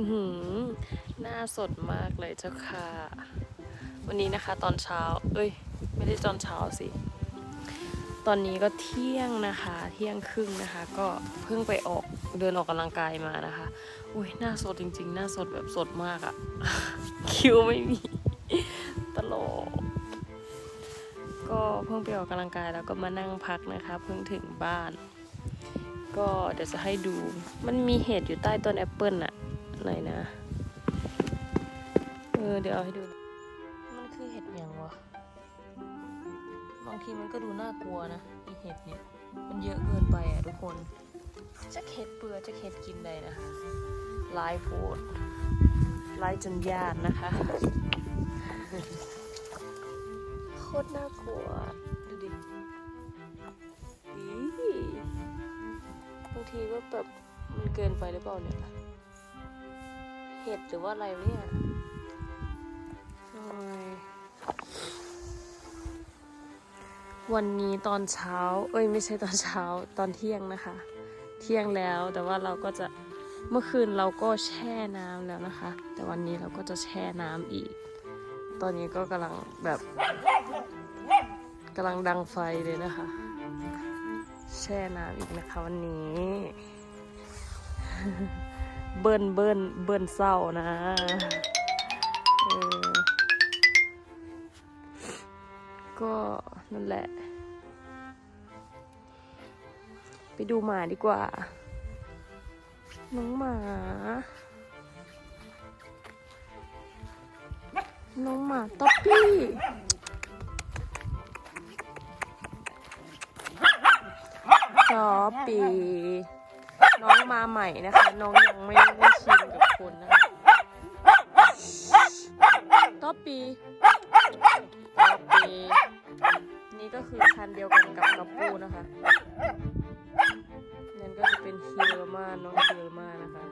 ือหน้าสดมากเลยเจ้าค่ะ วันนี้นะคะตอนเช้า เอ้ย ไม่ได้ตอนเช้าสิ ตอนนี้ก็เที่ยงนะคะ เที่ยงครึ่งนะคะ ก็เพิ่งไปออกเดินออกกำลังกายมานะคะ อุ้ยหน้าสดจริง ๆ หน้าสดแบบสดมากอะคิ้วไม่มี ตลก ก็เพิ่งไปออกกำลังกายแล้วก็มานั่งพักนะคะ เพิ่งถึงบ้าน ก็เดี๋ยวจะให้ดู มันมีเห็ดอยู่ใต้ต้นแอปเปิลอะ หนนะ เออ เดี๋ยวเอาให้ดู มันคือเห็ดหยังวะ บางทีมันก็ดูน่ากลัวนะไอเห็ดเนี่ย มันเยอะเกินไปอะทุกคน จะเห็ดเปลือจะเห็ดกินได้นะคะลายโพดลายจนยานนะคะ โคตรน่ากลัว ดูดิอีบางทีก็แบบมันเกินไปหรือเปล่าเนี่ย เห็ดหรือว่าอะไรเนี่ยโอ้ยวันนี้ตอนเช้า เอ้ยไม่ใช่ตอนเช้าตอนเที่ยงนะคะ เที่ยงแล้วแต่ว่าเราก็จะเมื่อคืนเราก็แช่น้ำแล้วนะคะ แต่วันนี้เราก็จะแช่น้ำอีก ตอนนี้ก็กำลังแบบกำลังดังไฟเลยนะคะ แช่น้ำอีกนะคะวันนี้ เบิ้ลเบิ้ลเบิ้ลเศร้านะก็นั่นแหละ ไปดูหมาดีกว่า น้องหมา น้องหมาต๊อปปี้ต๊อปปี้ น้องมาใหม่นะคะ น้องยังไม่ได้ชินกับคนนะคะต๊อปปี้ต๊อปปี้นี่ก็คือพันธุ์เดียวกันกับกัปปูนะคะนั่นก็จะเป็นฮิลมาน้องฮิลมานะคะ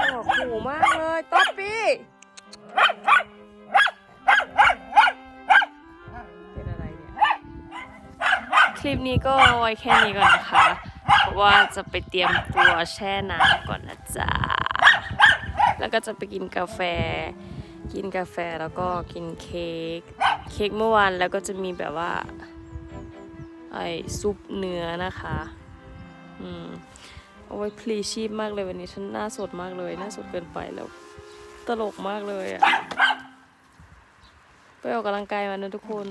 อ่าโอ้โหมากเลยต๊อปปี้ คลิปนี้ก็ไว้แค่นี้ก่อนนะคะ เพราะว่าจะไปเตรียมตัวแช่น้ำก่อนนะจ๊ะ แล้วก็จะไปกินกาแฟ กินกาแฟแล้วก็กินเค้ก เค้กเมื่อวานแล้วก็จะมีแบบว่าไอซุปเนื้อนะคะ อืมเอาไว้พลีชีพมากเลยวันนี้ฉันหน้าสดมากเลยหน้าสดเกินไปแล้ว ตลกมากเลยอะไปออกกำลังกายมานะทุกคน